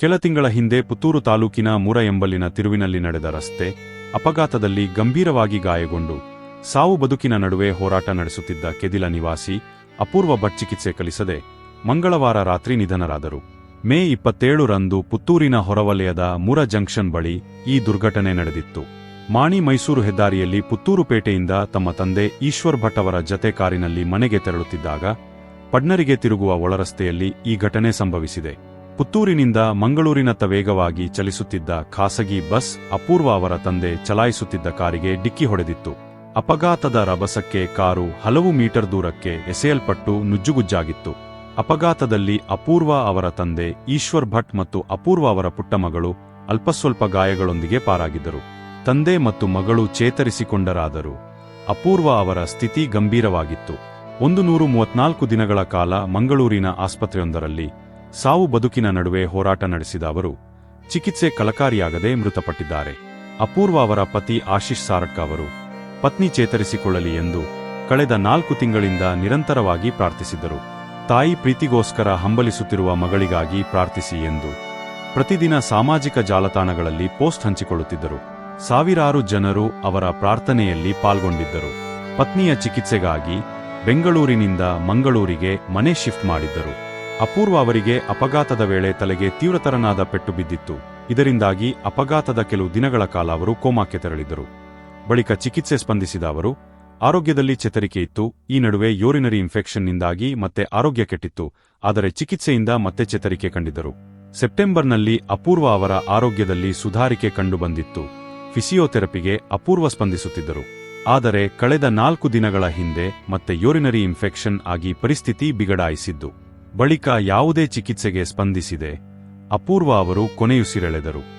ಕೆಲ ತಿಂಗಳ ಹಿಂದೆ ಪುತ್ತೂರು ತಾಲೂಕಿನ ಮುರ ಎಂಬಲ್ಲಿನ ತಿರುವಿನಲ್ಲಿ ನಡೆದ ರಸ್ತೆ ಅಪಘಾತದಲ್ಲಿ ಗಂಭೀರವಾಗಿ ಗಾಯಗೊಂಡು ಸಾವು ಬದುಕಿನ ನಡುವೆ ಹೋರಾಟ ನಡೆಸುತ್ತಿದ್ದ ಕೆದಿಲ ನಿವಾಸಿ ಅಪೂರ್ವ ಭಟ್ ಚಿಕಿತ್ಸೆ ಕಲಿಸದೆ ಮಂಗಳವಾರ ರಾತ್ರಿ ನಿಧನರಾದರು. ಮೇ ಇಪ್ಪತ್ತೇಳು ರಂದು ಪುತ್ತೂರಿನ ಹೊರವಲಯದ ಮುರ ಜಂಕ್ಷನ್ ಬಳಿ ಈ ದುರ್ಘಟನೆ ನಡೆದಿತ್ತು. ಮಾಣಿ ಮೈಸೂರು ಹೆದ್ದಾರಿಯಲ್ಲಿ ಪುತ್ತೂರು ಪೇಟೆಯಿಂದ ತಮ್ಮ ತಂದೆ ಈಶ್ವರ್ ಭಟ್ ಅವರ ಜತೆ ಕಾರಿನಲ್ಲಿ ಮನೆಗೆ ತೆರಳುತ್ತಿದ್ದಾಗ ಪಡ್ನರಿಗೆ ತಿರುಗುವ ಒಳರಸ್ತೆಯಲ್ಲಿ ಈ ಘಟನೆ ಸಂಭವಿಸಿದೆ. ಪುತ್ತೂರಿನಿಂದ ಮಂಗಳೂರಿನತ್ತ ವೇಗವಾಗಿ ಚಲಿಸುತ್ತಿದ್ದ ಖಾಸಗಿ ಬಸ್ ಅಪೂರ್ವ ಅವರ ತಂದೆ ಚಲಾಯಿಸುತ್ತಿದ್ದ ಕಾರಿಗೆ ಡಿಕ್ಕಿ ಹೊಡೆದಿತ್ತು. ಅಪಘಾತದ ರಭಸಕ್ಕೆ ಕಾರು ಹಲವು ಮೀಟರ್ ದೂರಕ್ಕೆ ಎಸೆಯಲ್ಪಟ್ಟು ನುಜ್ಜುಗುಜ್ಜಾಗಿತ್ತು. ಅಪಘಾತದಲ್ಲಿ ಅಪೂರ್ವ ಅವರ ತಂದೆ ಈಶ್ವರ್ ಭಟ್ ಮತ್ತು ಅಪೂರ್ವ ಅವರ ಪುಟ್ಟಮಗಳು ಅಲ್ಪಸ್ವಲ್ಪ ಗಾಯಗಳೊಂದಿಗೆ ಪಾರಾಗಿದ್ದರು. ತಂದೆ ಮತ್ತು ಮಗಳು ಚೇತರಿಸಿಕೊಂಡರಾದರು. ಅಪೂರ್ವ ಅವರ ಸ್ಥಿತಿ ಗಂಭೀರವಾಗಿತ್ತು. ಒಂದು ನೂರು ಮೂವತ್ನಾಲ್ಕು ದಿನಗಳ ಕಾಲ ಮಂಗಳೂರಿನ ಆಸ್ಪತ್ರೆಯೊಂದರಲ್ಲಿ ಸಾವು ಬದುಕಿನ ನಡುವೆ ಹೋರಾಟ ನಡೆಸಿದ ಅವರು ಚಿಕಿತ್ಸೆ ಕಲಕಾರಿಯಾಗದೆ ಮೃತಪಟ್ಟಿದ್ದಾರೆ. ಅಪೂರ್ವ ಅವರ ಪತಿ ಆಶೀಶ್ ಸಾರಟ್ಕ ಅವರು ಪತ್ನಿ ಚೇತರಿಸಿಕೊಳ್ಳಲಿ ಎಂದು ಕಳೆದ ನಾಲ್ಕು ತಿಂಗಳಿಂದ ನಿರಂತರವಾಗಿ ಪ್ರಾರ್ಥಿಸಿದ್ದರು. ತಾಯಿ ಪ್ರೀತಿಗೋಸ್ಕರ ಹಂಬಲಿಸುತ್ತಿರುವ ಮಗಳಿಗಾಗಿ ಪ್ರಾರ್ಥಿಸಿ ಎಂದು ಪ್ರತಿದಿನ ಸಾಮಾಜಿಕ ಜಾಲತಾಣಗಳಲ್ಲಿ ಪೋಸ್ಟ್ ಹಂಚಿಕೊಳ್ಳುತ್ತಿದ್ದರು. ಸಾವಿರಾರು ಜನರು ಅವರ ಪ್ರಾರ್ಥನೆಯಲ್ಲಿ ಪಾಲ್ಗೊಂಡಿದ್ದರು. ಪತ್ನಿಯ ಚಿಕಿತ್ಸೆಗಾಗಿ ಬೆಂಗಳೂರಿನಿಂದ ಮಂಗಳೂರಿಗೆ ಮನೆ ಶಿಫ್ಟ್ ಮಾಡಿದ್ದರು. ಅಪೂರ್ವ ಅವರಿಗೆ ಅಪಘಾತದ ವೇಳೆ ತಲೆಗೆ ತೀವ್ರತರನಾದ ಪೆಟ್ಟು ಬಿದ್ದಿತ್ತು. ಇದರಿಂದಾಗಿ ಅಪಘಾತದ ಕೆಲವು ದಿನಗಳ ಕಾಲ ಅವರು ಕೋಮಾಕ್ಕೆ ತೆರಳಿದ್ದರು. ಬಳಿಕ ಚಿಕಿತ್ಸೆ ಸ್ಪಂದಿಸಿದ ಅವರು, ಆರೋಗ್ಯದಲ್ಲಿ ಚೇತರಿಕೆ ಇತ್ತು. ಈ ನಡುವೆ ಯೂರಿನರಿ ಇನ್ಫೆಕ್ಷನ್ನಿಂದಾಗಿ ಮತ್ತೆ ಆರೋಗ್ಯ ಕೆಟ್ಟಿತ್ತು. ಆದರೆ ಚಿಕಿತ್ಸೆಯಿಂದ ಮತ್ತೆ ಚೇತರಿಕೆ ಕಂಡಿದ್ದರು. ಸೆಪ್ಟೆಂಬರ್ನಲ್ಲಿ ಅಪೂರ್ವ ಅವರ ಆರೋಗ್ಯದಲ್ಲಿ ಸುಧಾರಿಕೆ ಕಂಡುಬಂದಿತ್ತು ಫಿಸಿಯೋಥೆರಪಿಗೆ ಅಪೂರ್ವ ಸ್ಪಂದಿಸುತ್ತಿದ್ದರು. ಆದರೆ ಕಳೆದ ನಾಲ್ಕು ದಿನಗಳ ಹಿಂದೆ ಮತ್ತೆ ಯೂರಿನರಿ ಇನ್ಫೆಕ್ಷನ್ ಆಗಿ ಪರಿಸ್ಥಿತಿ ಬಿಗಡಾಯಿಸಿದ್ದು. ಬಳಿಕ ಯಾವುದೇ ಚಿಕಿತ್ಸೆಗೆ ಸ್ಪಂದಿಸಿದೆ. ಅಪೂರ್ವ ಅವರು ಕೊನೆಯುಸಿರೆಳೆದರು.